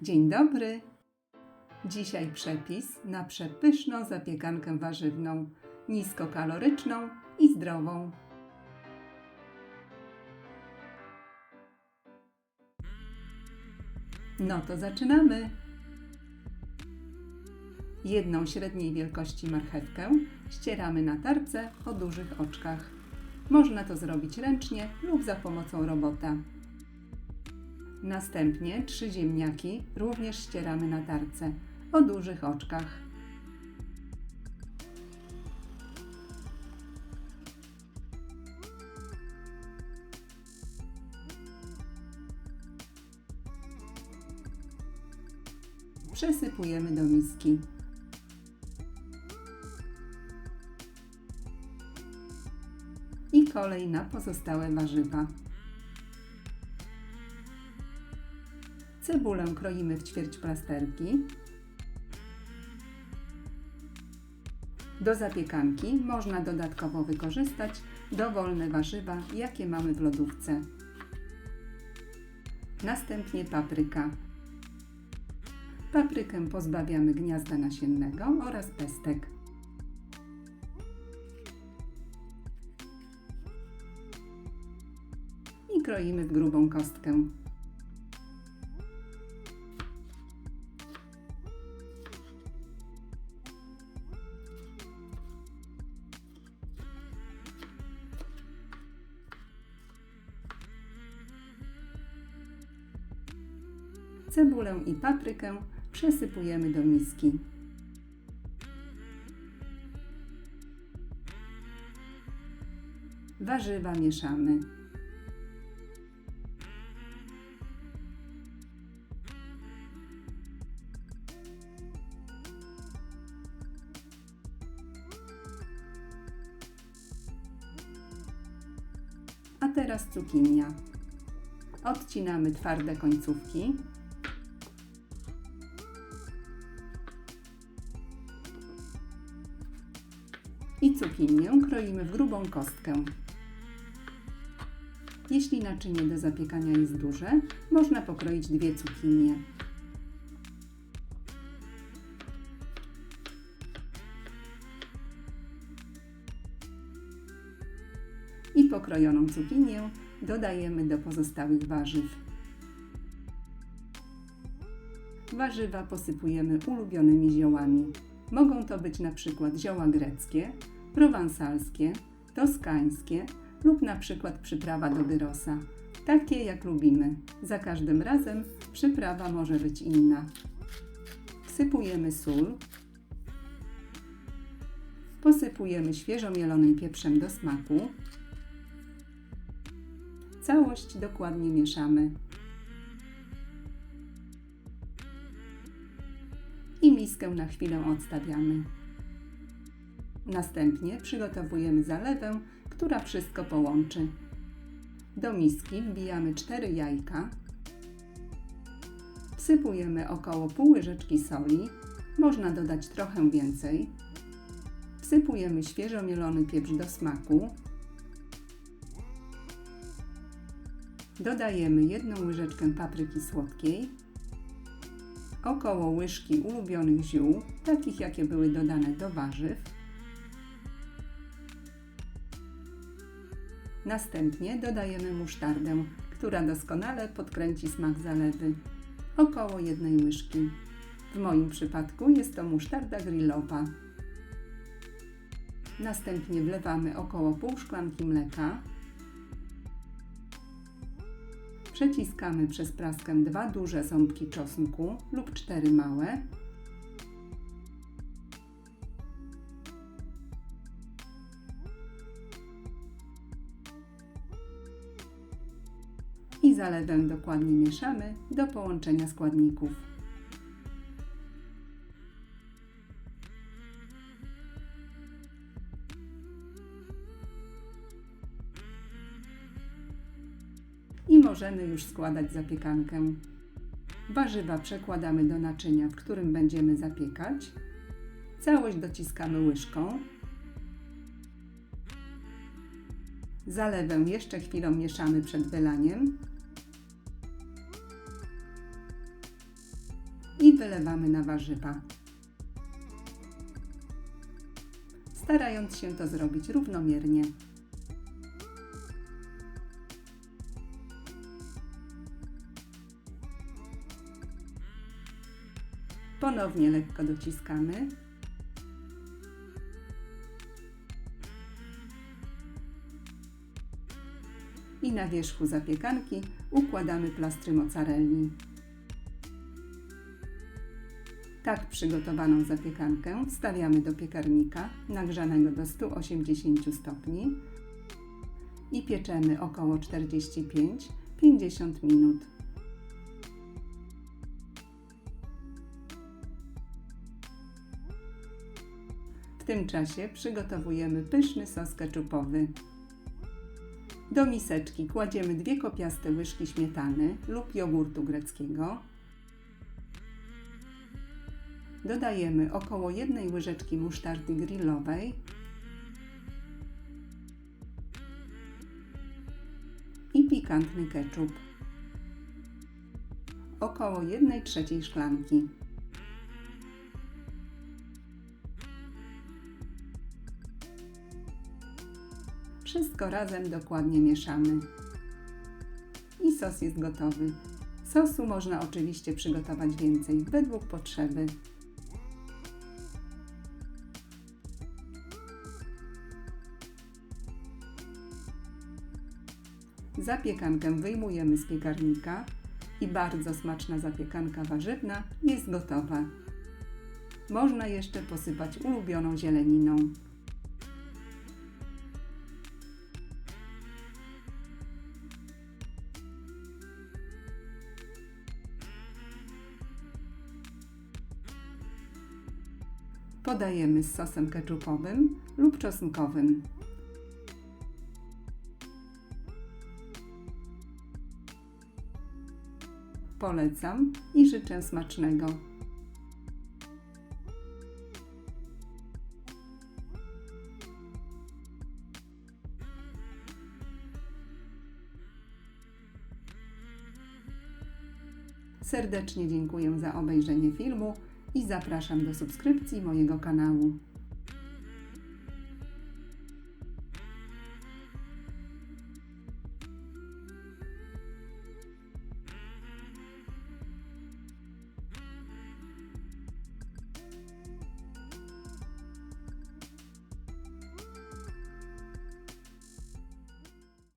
Dzień dobry! Dzisiaj przepis na przepyszną zapiekankę warzywną, niskokaloryczną i zdrową. No to zaczynamy! Jedną średniej wielkości marchewkę ścieramy na tarce o dużych oczkach. Można to zrobić ręcznie lub za pomocą robota. Następnie trzy ziemniaki również ścieramy na tarce o dużych oczkach. Przesypujemy do miski. I kolej na pozostałe warzywa. Cebulę kroimy w ćwierć plasterki. Do zapiekanki można dodatkowo wykorzystać dowolne warzywa, jakie mamy w lodówce. Następnie papryka. Paprykę pozbawiamy gniazda nasiennego oraz pestek. I kroimy w grubą kostkę. Cebulę i paprykę przesypujemy do miski. Warzywa mieszamy. A teraz cukinia. Odcinamy twarde końcówki. Cukinię kroimy w grubą kostkę. Jeśli naczynie do zapiekania jest duże, można pokroić dwie cukinie. I pokrojoną cukinię dodajemy do pozostałych warzyw. Warzywa posypujemy ulubionymi ziołami. Mogą to być na przykład zioła greckie, prowansalskie, toskańskie lub na przykład przyprawa do gyrosa. Takie jak lubimy. Za każdym razem przyprawa może być inna. Wsypujemy sól. Posypujemy świeżo mielonym pieprzem do smaku. Całość dokładnie mieszamy. I miskę na chwilę odstawiamy. Następnie przygotowujemy zalewę, która wszystko połączy. Do miski wbijamy 4 jajka. Wsypujemy około pół łyżeczki soli. Można dodać trochę więcej. Wsypujemy świeżo mielony pieprz do smaku. Dodajemy jedną łyżeczkę papryki słodkiej, około łyżki ulubionych ziół, takich jakie były dodane do warzyw. Następnie dodajemy musztardę, która doskonale podkręci smak zalewy. Około jednej łyżki. W moim przypadku jest to musztarda grillowa. Następnie wlewamy około pół szklanki mleka. Przeciskamy przez praskę dwa duże ząbki czosnku lub cztery małe. I zalewę dokładnie mieszamy do połączenia składników. i możemy już składać zapiekankę. Warzywa przekładamy do naczynia, w którym będziemy zapiekać. Całość dociskamy łyżką. Zalewę jeszcze chwilą mieszamy przed wylaniem. Wylewamy na warzywa. Starając się to zrobić równomiernie. Ponownie lekko dociskamy. I na wierzchu zapiekanki układamy plastry mozzarelli. Tak przygotowaną zapiekankę wstawiamy do piekarnika nagrzanego do 180 stopni i pieczemy około 45-50 minut. W tym czasie przygotowujemy pyszny sos keczupowy. Do miseczki kładziemy dwie kopiaste łyżki śmietany lub jogurtu greckiego. Dodajemy około jednej łyżeczki musztardy grillowej i pikantny ketchup. Około 1 trzeciej szklanki. Wszystko razem dokładnie mieszamy. I sos jest gotowy. Sosu można oczywiście przygotować więcej, według potrzeby. Zapiekankę wyjmujemy z piekarnika i bardzo smaczna zapiekanka warzywna jest gotowa. Można jeszcze posypać ulubioną zieleniną. Podajemy z sosem keczupowym lub czosnkowym. Polecam i życzę smacznego. Serdecznie dziękuję za obejrzenie filmu i zapraszam do subskrypcji mojego kanału.